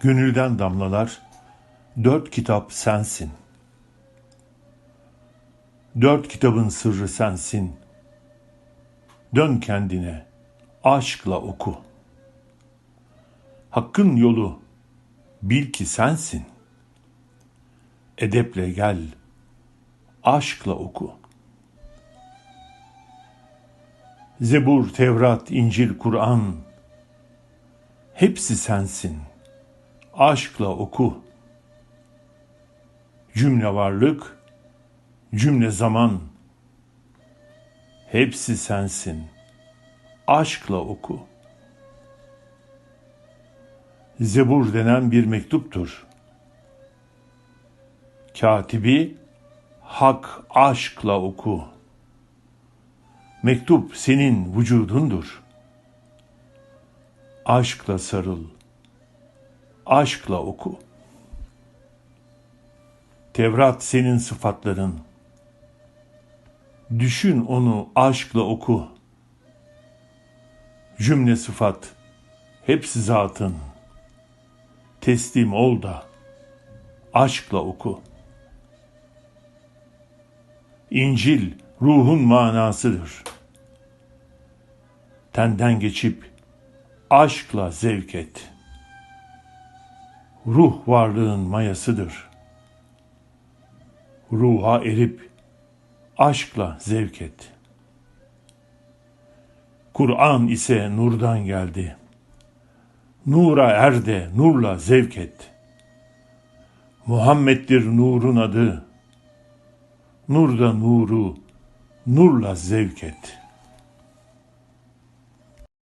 Gönülden damlalar, dört kitap sensin. Dört kitabın sırrı sensin. Dön kendine, aşkla oku. Hakkın yolu, bil ki sensin. Edeple gel, aşkla oku. Zebur, Tevrat, İncil, Kur'an, hepsi sensin. Aşkla oku. Cümle varlık, cümle zaman, hepsi sensin. Aşkla oku. Zebur denen bir mektuptur. Katibi hak aşkla oku. Mektup senin vücudundur. Aşkla sarıl. Aşkla oku. Tevrat senin sıfatların. Düşün onu aşkla oku. Cümle sıfat hepsi zatın. Teslim ol da aşkla oku. İncil ruhun manasıdır. Tenden geçip aşkla zevk et. Ruh varlığın mayasıdır. Ruha erip aşkla zevk et. Kur'an ise nurdan geldi. Nura er de nurla zevk et. Muhammed'dir nurun adı. Nur da nuru nurla zevk et.''